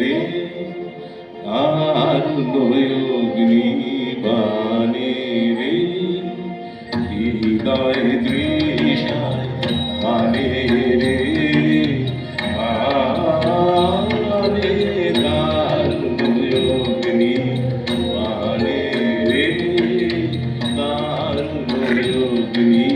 রে কারুণ্য অগ্নিবাণী রে হৃদয় দৃশায় আনে রে আনে কারুণ্য অগ্নিবাণী রে কারুণ্য অগ্নিবাণী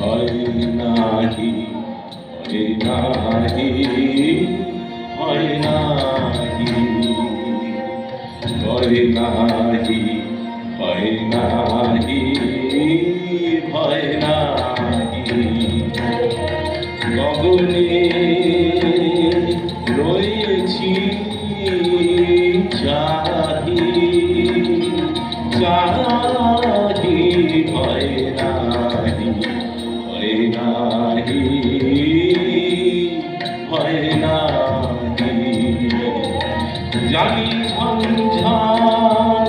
হয় নাহি হয় নাহি হয় নাহি হয় নাহি হয় নাহি হয় নাহি গগনে পায় না জানি ঝঞ্ঝা